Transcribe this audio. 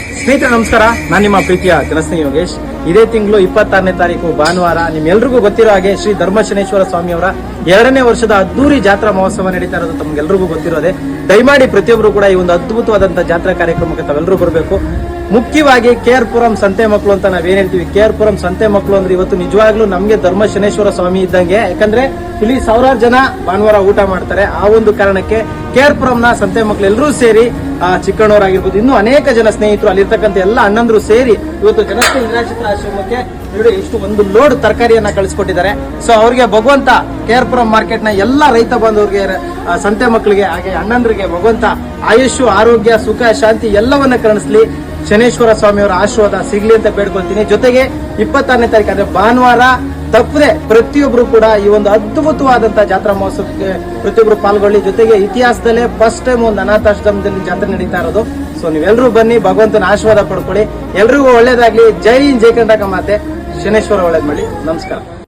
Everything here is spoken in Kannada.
ಸ್ನೇಹಿತರೆ, ನಮಸ್ಕಾರ. ನಾನು ನಿಮ್ಮ ಪ್ರೀತಿಯ ಜನಸ್ನೇಹಿ ಯೋಗೇಶ್. ಇದೇ ತಿಂಗಳು ಇಪ್ಪತ್ತಾರನೇ ತಾರೀಕು, ಭಾನುವಾರ. ನಿಮ್ಗೆಲ್ರಿಗೂ ಗೊತ್ತಿರೋ ಹಾಗೆ ಶ್ರೀ ಧರ್ಮಶನೇಶ್ವರ ಸ್ವಾಮಿಯವರ ಎರಡನೇ ವರ್ಷದ ಅದ್ದೂರಿ ಜಾತ್ರಾ ಮಹೋತ್ಸವ ನಡೀತಾ ಇರೋದು ತಮ್ಗೆಲ್ರಿಗೂ ಗೊತ್ತಿರೋದೆ. ದಯಮಾಡಿ ಪ್ರತಿಯೊಬ್ಬರು ಕೂಡ ಈ ಒಂದು ಅದ್ಭುತವಾದಂತಹ ಜಾತ್ರಾ ಕಾರ್ಯಕ್ರಮಕ್ಕೆ ತಾವೆಲ್ಲರೂ ಬರಬೇಕು. ಮುಖ್ಯವಾಗಿ ಕೆ ಆರ್ ಪುರಂ ಸಂತೆ ಮಕ್ಕಳು ಅಂತ ನಾವೇನ್ ಹೇಳ್ತೀವಿ? ಕೆ ಆರ್ ಪುರಂ ಸಂತೆ ಮಕ್ಕಳು ಅಂದ್ರೆ ಇವತ್ತು ನಿಜವಾಗ್ಲೂ ನಮ್ಗೆ ಧರ್ಮ ಶನೇಶ್ವರ ಸ್ವಾಮಿ ಇದ್ದಂಗೆ. ಯಾಕಂದ್ರೆ ಇಲ್ಲಿ ಸಾವಿರಾರು ಜನ ಭಾನುವಾರ ಊಟ ಮಾಡ್ತಾರೆ. ಆ ಒಂದು ಕಾರಣಕ್ಕೆ ಕೆ ಆರ್ ಪುರಂನ ಸಂತೆ ಮಕ್ಕಳು ಎಲ್ಲರೂ ಸೇರಿ ಚಿಕ್ಕಣ್ಣವರಾಗಿರ್ಬೋದು. ಇನ್ನೂ ಅನೇಕ ಜನ ಸ್ನೇಹಿತರು ಅಲ್ಲಿರ್ತಕ್ಕಂಥ ಎಲ್ಲ ಅಣ್ಣಂದ್ರು ಸೇರಿ ಇವತ್ತು ಜನಸ್ನೇಹಿ ನಿರಾಶ್ರಿತರ ಆಶ್ರಮಕ್ಕೆ ನೋಡಿ ಇಷ್ಟು ಒಂದು ಲೋಡ್ ತರಕಾರಿಯನ್ನ ಕಳಿಸ್ಕೊಟ್ಟಿದ್ದಾರೆ. ಸೊ ಅವ್ರಿಗೆ ಭಗವಂತ ಕೆ ಆರ್ ಪುರಂ ಮಾರ್ಕೆಟ್ನ ಎಲ್ಲ ರೈತ ಬಾಂಧವರಿಗೆ ಆ, ಸಂತೆ ಮಕ್ಕಳಿಗೆ ಹಾಗೆ ಅಣ್ಣಂದ್ರಿಗೆ ಭಗವಂತ ಆಯುಷು ಆರೋಗ್ಯ ಸುಖ ಶಾಂತಿ ಎಲ್ಲವನ್ನ ಕರುಣಿಸ್ಲಿ. ಶನೇಶ್ವರ ಸ್ವಾಮಿಯವರ ಆಶೀರ್ವಾದ ಸಿಗ್ಲಿ ಅಂತ ಬೇಡ್ಕೊಳ್ತೀನಿ. ಜೊತೆಗೆ ಇಪ್ಪತ್ತಾರನೇ ತಾರೀಕು ಅಂದ್ರೆ ಭಾನುವಾರ ತಪ್ಪದೆ ಪ್ರತಿಯೊಬ್ರು ಕೂಡ ಈ ಒಂದು ಅದ್ಭುತವಾದಂತಹ ಜಾತ್ರಾ ಮಹೋತ್ಸವಕ್ಕೆ ಪ್ರತಿಯೊಬ್ರು ಪಾಲ್ಗೊಳ್ಳಿ ಜೊತೆಗೆ ಇತಿಹಾಸದಲ್ಲೇ ಫಸ್ಟ್ ಟೈಮ್ ಒಂದು ಅನಾಥಾಶ್ರಮದಲ್ಲಿ ಜಾತ್ರೆ ನಡೀತಾ ಇರೋದು. ಸೊ ನೀವೆಲ್ಲರೂ ಬನ್ನಿ, ಭಗವಂತನ ಆಶೀರ್ವಾದ ಪಡ್ಕೊಳ್ಳಿ. ಎಲ್ರಿಗೂ ಒಳ್ಳೇದಾಗ್ಲಿ. ಜೈ ಜೈ ಕಂಡಕ ಮಾತೆ. ಶನೇಶ್ವರ ಒಳ್ಳೇದ್ ಮಾಡಿ ನಮಸ್ಕಾರ.